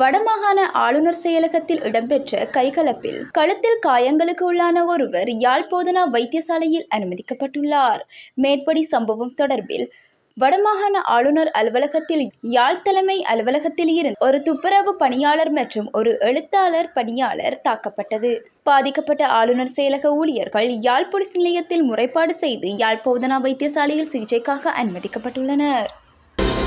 வடமாகாண ஆளுநர் செயலகத்தில் இடம்பெற்ற கைகலப்பில் கழுத்தில் காயங்களுக்கு உள்ளான ஒருவர் யாழ்போதனா வைத்தியசாலையில் அனுமதிக்கப்பட்டுள்ளார். மேற்படி சம்பவம் தொடர்பில் வடமாகாண ஆளுநர் அலுவலகத்தில் யாழ் தலைமை அலுவலகத்தில் இருந்து ஒரு துப்புரவு பணியாளர் மற்றும் ஒரு எழுத்தாளர் பணியாளர் தாக்கப்பட்டது. பாதிக்கப்பட்ட ஆளுநர் செயலக ஊழியர்கள் யாழ் போலீஸ் நிலையத்தில் முறைப்பாடு செய்து யாழ் போதனா வைத்தியசாலையில் சிகிச்சைக்காக அனுமதிக்கப்பட்டுள்ளனர்.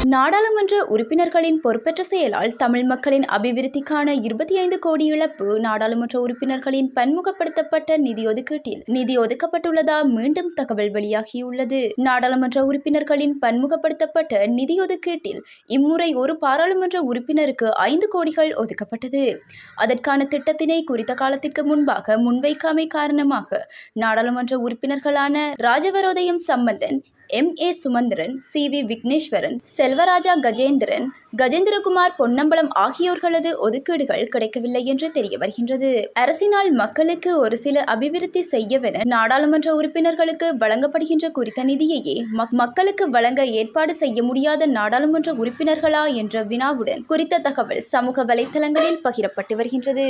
நாடாளுமன்ற உறுப்பினர்களின் பொறுப்பற்ற செயலால் தமிழ் மக்களின் அபிவிருத்திக்கான இருபத்தி ஐந்து கோடி இழப்பு நாடாளுமன்ற உறுப்பினர்களின் பன்முகப்படுத்தப்பட்ட நிதி ஒதுக்கீட்டில். நிதி ஒதுக்கப்பட்டுள்ளதா மீண்டும் தகவல் வெளியாகியுள்ளது. நாடாளுமன்ற உறுப்பினர்களின் பன்முகப்படுத்தப்பட்ட நிதி ஒதுக்கீட்டில் இம்முறை ஒரு பாராளுமன்ற உறுப்பினருக்கு ஐந்து கோடிகள் ஒதுக்கப்பட்டது. அதற்கான திட்டத்தினை குறித்த காலத்திற்கு முன்பாக முன்வைக்காமை காரணமாக நாடாளுமன்ற உறுப்பினர்களான Rajavarothayam Sampanthan M. A. Sumanthiran C. V. Wigneswaran Selvarajah Gajendran Gajendrakumar Ponnambalam ஆகியோர்களது ஒதுக்கீடுகள் கிடைக்கவில்லை என்று தெரிய வருகின்றது. அரசினால் மக்களுக்கு ஒரு சில அபிவிருத்தி செய்யவென நாடாளுமன்ற உறுப்பினர்களுக்கு வழங்கப்படுகின்ற குறித்த நிதியையே மக்களுக்கு வழங்க ஏற்பாடு செய்ய முடியாத நாடாளுமன்ற உறுப்பினர்களா என்ற வினாவுடன் குறித்த தகவல் சமூக வலைத்தளங்களில் பகிரப்பட்டு வருகின்றது.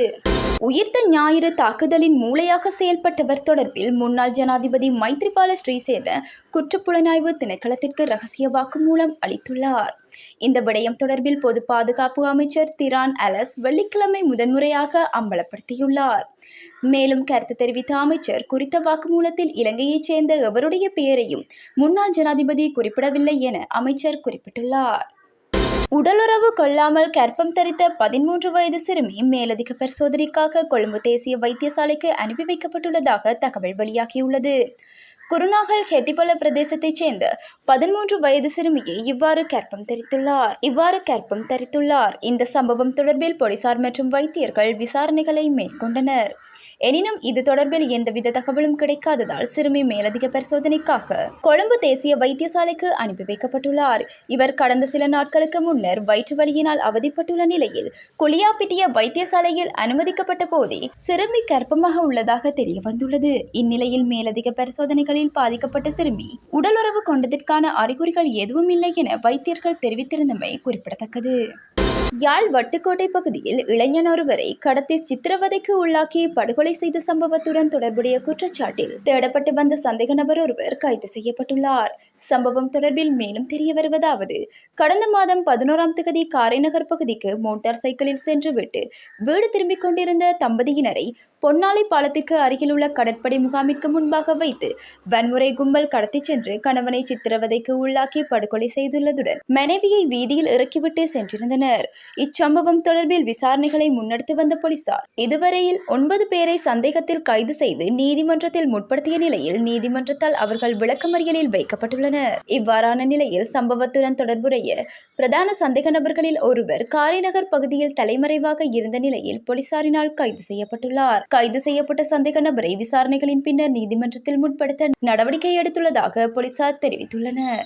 உயிர்த்த ஞாயிறு தாக்குதலின் மூளையாக செயல்பட்டவர் தொடர்பில் முன்னாள் ஜனாதிபதி மைத்ரிபால ஸ்ரீசேன குற்றப்புலனாய்வு திணைக்களத்திற்கு ரகசிய வாக்குமூலம் அளித்துள்ளார். இந்த விடயம் தொடர்பில் பொது பாதுகாப்பு அமைச்சர் திரான் அலஸ் வெள்ளிக்கிழமை முதன்முறையாக அம்பலப்படுத்தியுள்ளார். மேலும் கருத்து தெரிவித்த அமைச்சர் குறித்த வாக்குமூலத்தில் இலங்கையைச் சேர்ந்த எவருடைய பெயரையும் முன்னாள் ஜனாதிபதி குறிப்பிடவில்லை என அமைச்சர் குறிப்பிட்டுள்ளார். உடலுறவு கொள்ளாமல் கற்பம் தரித்த பதிமூன்று வயது சிறுமி மேலதிக பரிசோதனைக்காக கொழும்பு தேசிய வைத்தியசாலைக்கு அனுப்பி வைக்கப்பட்டுள்ளதாக தகவல் வெளியாகியுள்ளது. குருநாகல் ஹெட்டிபல பிரதேசத்தைச் சேர்ந்த பதிமூன்று வயது சிறுமியை இவ்வாறு கற்பம் தரித்துள்ளார். இவ்வாறு கற்பம் தரித்துள்ளார். இந்த சம்பவம் தொடர்பில் போலீசார் மற்றும் வைத்தியர்கள் விசாரணைகளை மேற்கொண்டனர். எனினும் இது தொடர்பில் எந்தவித தகவலும் கிடைக்காததால் சிறுமி மேலதிக பரிசோதனைக்காக கொழும்பு தேசிய வைத்தியசாலைக்கு அனுப்பி வைக்கப்பட்டுள்ளார். இவர் கடந்த சில நாட்களுக்கு முன்னர் வயிற்று வலியினால் அவதிப்பட்டுள்ள நிலையில் குளியாப்பிட்டிய வைத்தியசாலையில் அனுமதிக்கப்பட்ட போதே சிறுமி கர்ப்பமாக உள்ளதாக தெரிய வந்துள்ளது இந்நிலையில் மேலதிக பரிசோதனைகளில் பாதிக்கப்பட்ட சிறுமி உடலுறவு கொண்டதற்கான அறிகுறிகள் எதுவும் இல்லை என வைத்தியர்கள் தெரிவித்திருந்தமை குறிப்பிடத்தக்கது. யாழ் வட்டுக்கோட்டை பகுதியில் இளைஞன் ஒருவரை கடத்தி சித்திரவதைக்கு உள்ளாக்கி படுகொலை செய்த சம்பவத்துடன் தொடர்புடைய குற்றச்சாட்டில் தேடப்பட்டு வந்த சந்தேக நபர் ஒருவர் கைது செய்யப்பட்டுள்ளார். சம்பவம் தொடர்பில் மேலும் தெரிய வருவதாவது கடந்த மாதம் பதினோராம் தேதி காரைநகர் பகுதிக்கு மோட்டார் சைக்கிளில் சென்றுவிட்டு வீடு திரும்பிக் கொண்டிருந்த தம்பதியினரை பொன்னாலை பாலத்திற்கு அருகிலுள்ள கடற்படை முகாமிற்கு முன்பாக வைத்து வன்முறை கும்பல் கடத்திச் சென்று கணவனை சித்திரவதைக்கு உள்ளாக்கி படுகொலை செய்துள்ளதுடன் மனைவியை வீதியில் இறக்கிவிட்டு சென்றிருந்தனர். இச்சம்பவம் தொடர்பில் விசாரணைகளை முன்னெடுத்து வந்த போலீசார் இதுவரையில் ஒன்பது பேரை சந்தேகத்தில் கைது செய்து நீதிமன்றத்தில் முற்படுத்திய நிலையில் நீதிமன்றத்தால் அவர்கள் விளக்கமறியலில் வைக்கப்பட்டுள்ளனர். இவ்வாறான நிலையில் சம்பவத்துடன் தொடர்புடைய பிரதான சந்தேக நபர்களில் ஒருவர் காரைநகர் பகுதியில் தலைமறைவாக இருந்த நிலையில் போலீசாரினால் கைது செய்யப்பட்டுள்ளார். கைது செய்யப்பட்ட சந்தேக நபரை விசாரணைகளின் பின்னர் நீதிமன்றத்தில் முற்படுத்த நடவடிக்கை எடுத்துள்ளதாக போலீசார் தெரிவித்துள்ளனர்.